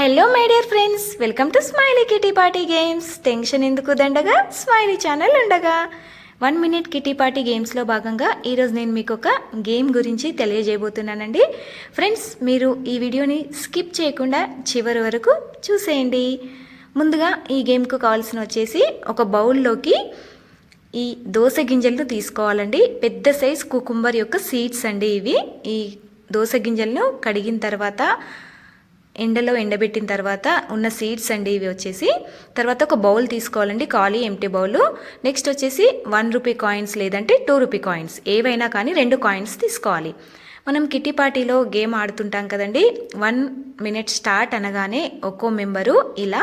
Hello my dear friends welcome to smiley kitty party games tension ఎందుకు దండగా? Smiley channel ఉండగా. One minute kitty party గేమ్స్లో భాగంగా ఈరోజు నేను మీకు ఒక గేమ్ గురించి తెలియజేయబోతున్నానండి. ఫ్రెండ్స్ మీరు ఈ వీడియోని స్కిప్ చేయకుండా చివరి వరకు చూసేయండి. ముందుగా ఈ గేమ్కు కావాల్సిన వచ్చేసి ఒక బౌల్లోకి ఈ దోస గింజలను తీసుకోవాలండి. పెద్ద సైజ్ కుకుంబర్ యొక్క సీడ్స్ అండి ఇవి. ఈ దోస గింజలను కడిగిన తర్వాత ఎండలో ఎండబెట్టిన తర్వాత ఉన్న సీడ్స్ అండి ఇవి వచ్చేసి. తర్వాత ఒక బౌల్ తీసుకోవాలండి ఖాళీ ఎంటీ బౌల్ నెక్స్ట్ వచ్చేసి వన్ రూపీ కాయిన్స్ లేదంటే టూ రూపీ కాయిన్స్. ఏవైనా కానీ రెండు కాయిన్స్ తీసుకోవాలి. మనం కిట్టి పార్టీలో గేమ్ ఆడుతుంటాం కదండి వన్ మినిట్ స్టార్ట్ అనగానే ఒక్కో మెంబరు ఇలా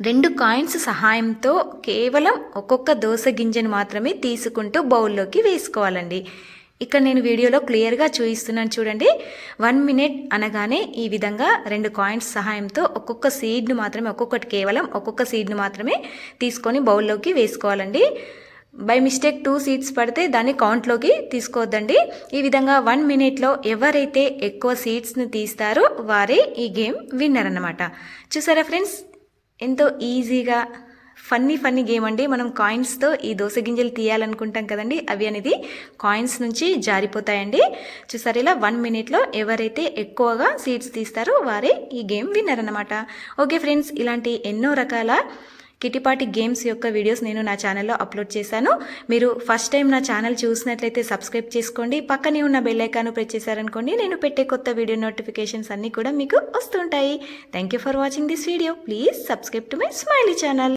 రెండు కాయిన్స్ సహాయంతో కేవలం ఒక్కొక్క దోస గింజను మాత్రమే తీసుకుంటూ బౌల్లోకి వేసుకోవాలండి. ఇక్కడ నేను వీడియోలో క్లియర్గా చూపిస్తున్నాను చూడండి. వన్ మినిట్ అనగానే ఈ విధంగా రెండు కాయిన్స్ సహాయంతో ఒక్కొక్క సీడ్ను మాత్రమే ఒక్కొక్కటి కేవలం ఒక్కొక్క సీడ్ను మాత్రమే తీసుకొని బౌల్లోకి వేసుకోవాలండి. బై మిస్టేక్ టూ సీడ్స్ పడితే దాన్ని కౌంట్లోకి తీసుకోవద్దండి. ఈ విధంగా వన్ మినిట్లో ఎవరైతే ఎక్కువ సీడ్స్ని తీస్తారో వారే ఈ గేమ్ విన్నర్ అన్నమాట. చూసారా ఫ్రెండ్స్? ఎంతో ఈజీగా ఫన్నీ ఫన్నీ గేమ్ అండి. మనం కాయిన్స్తో ఈ దోస గింజలు తీయాలనుకుంటాం కదండి. అవి అనేది కాయిన్స్ నుంచి జారిపోతాయండి. చూసారు ఇలా వన్ మినిట్లో ఎవరైతే ఎక్కువగా సీడ్స్ తీస్తారో వారే ఈ గేమ్ విన్నర్ అనమాట ఓకే ఫ్రెండ్స్ ఇలాంటి ఎన్నో రకాల కిటిపాటి గేమ్స్ యొక్క వీడియోస్ నేను నా ఛానల్లో అప్లోడ్ చేశాను. మీరు ఫస్ట్ టైం నా ఛానల్ చూసినట్లయితే సబ్స్క్రైబ్ చేసుకోండి. పక్కనే ఉన్న బెల్ ఐకాన్ ప్రెస్ చేశారనుకోండి నేను పెట్టే కొత్త వీడియో నోటిఫికేషన్స్ అన్నీ కూడా మీకు వస్తుంటాయి. Thank you for watching this video please subscribe to my smiley channel